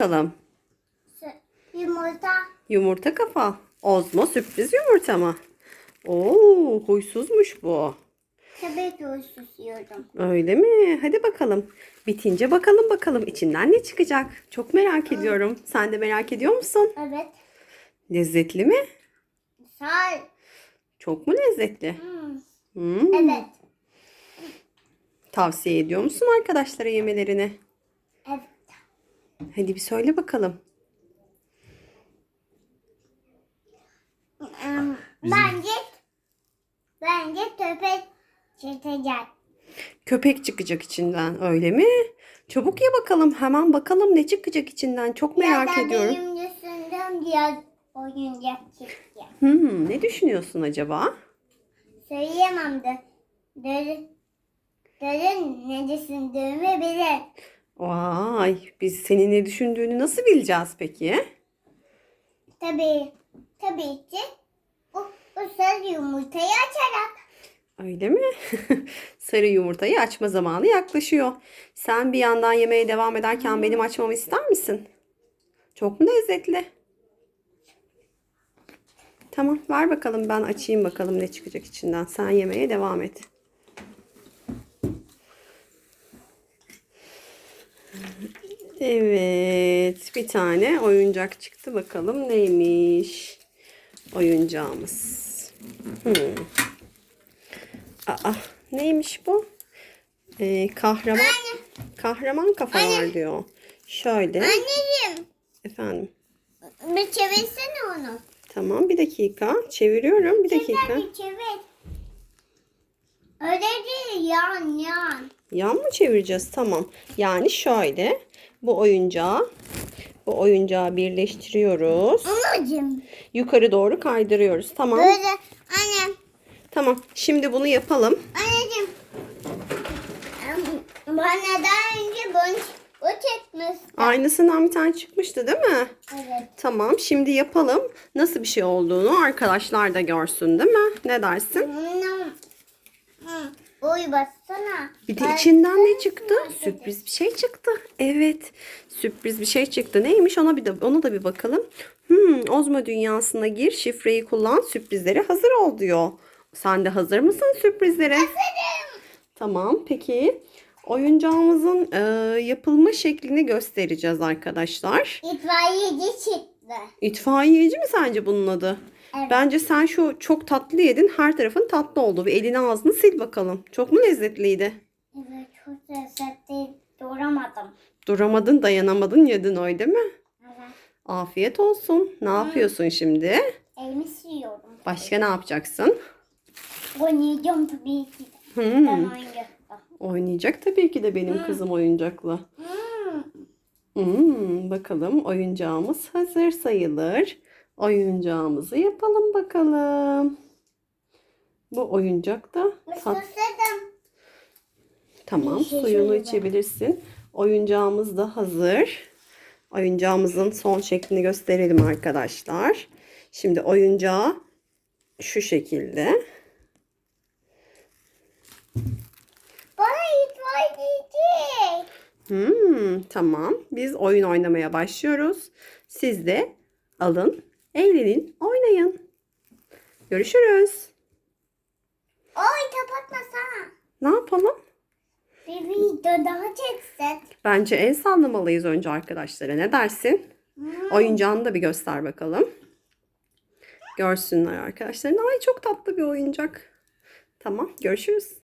Bakalım. Yumurta. Yumurta kafa. Ozmo sürpriz yumurta mı? Oo, huysuzmuş bu. Tabii ki uysuz yiyorum. Öyle mi? Hadi bakalım. Bitince bakalım bakalım içinden ne çıkacak. Çok merak ediyorum. Sen de merak ediyor musun? Evet. Lezzetli mi? Sağ. Çok mu lezzetli? Hmm. Hmm. Evet. Tavsiye ediyor musun arkadaşlara yemelerini? Hadi bir söyle bakalım. Hmm, Bence bence köpek çekecek. Köpek çıkacak içinden öyle mi? Çabuk ye bakalım. Hemen bakalım ne çıkacak içinden. Çok merak Birazdan ediyorum. Benim düşündüğüm diğer oyuncak çıktı. Hmm, ne düşünüyorsun acaba? Söyleyemem de. Derin, derin ne düşündüğümü bilir. Vay, biz senin ne düşündüğünü nasıl bileceğiz peki? Tabii, tabii ki o, o sarı yumurtayı açarak. Öyle mi? Sarı yumurtayı açma zamanı yaklaşıyor. Sen bir yandan yemeye devam ederken benim açmamı ister misin? Çok mu lezzetli? Tamam, ver bakalım ben açayım bakalım ne çıkacak içinden. Sen yemeye devam et. Evet, bir tane oyuncak çıktı. Bakalım neymiş oyuncağımız. Hmm. Aa, neymiş bu? Ee, kahraman kahraman kafa var diyor. Şöyle. Anneciğim, Efendim. bir çevirsene onu. Tamam bir dakika. Çeviriyorum bir dakika. Çevir, çevir. Öyle değil, yan yan. Yan mı çevireceğiz? Tamam. Yani şöyle. Bu oyuncağı bu oyuncağı birleştiriyoruz. Anacığım. Yukarı doğru kaydırıyoruz. Tamam. Böyle, annem, Tamam. Şimdi bunu yapalım. anneciğim. Bana daha önce bunu, bu çıkmıştı. Aynısından bir tane çıkmıştı değil mi? Evet. Tamam. Şimdi yapalım. Nasıl bir şey olduğunu arkadaşlar da görsün değil mi? Ne dersin? Hmm. Oy bassana. Bir de içinden ne çıktı? Sürpriz bir şey çıktı. Evet. Sürpriz bir şey çıktı. Neymiş? Ona bir de ona da bir bakalım. Hmm, Ozma dünyasına gir, şifreyi kullan, sürprizlere hazır ol diyor. Sen de hazır mısın sürprizlere? Hazırım. Tamam. Peki oyuncağımızın e, yapılma şeklini göstereceğiz arkadaşlar. İtfaiyeci çıktı. İtfaiyeci mi sence bunun adı? Evet. Bence sen şu çok tatlı yedin. Her tarafın tatlı oldu. Bir elini ağzını sil bakalım. Çok mu lezzetliydi? Evet çok lezzetli duramadım. Duramadın, dayanamadın, yedin öyle mi? Evet. Afiyet olsun. Ne yapıyorsun şimdi? Elimi siliyorum. Başka ne yapacaksın? Oynayacağım tabii ki de. Hmm, Ben oyuncakta. oynayacak tabii ki de benim kızım oyuncakla. Hmm. Hmm, bakalım oyuncağımız hazır sayılır. Oyuncağımızı yapalım bakalım. Bu oyuncak da tat-. Tamam, suyunu içebilirsin. Oyuncağımız da hazır. Oyuncağımızın son şeklini gösterelim arkadaşlar. Şimdi oyuncağı şu şekilde. Bana itfaiyeci. Hmm, tamam. Biz oyun oynamaya başlıyoruz. Siz de alın, eğlenin, oynayın. Görüşürüz. Oy kapatmasana. Ne yapalım? Bir video daha çeksin. Bence el sallamalıyız önce arkadaşlara. Ne dersin? Hmm. Oyuncağını da bir göster bakalım. Görsünler arkadaşlar. Ay çok tatlı bir oyuncak. Tamam, görüşürüz.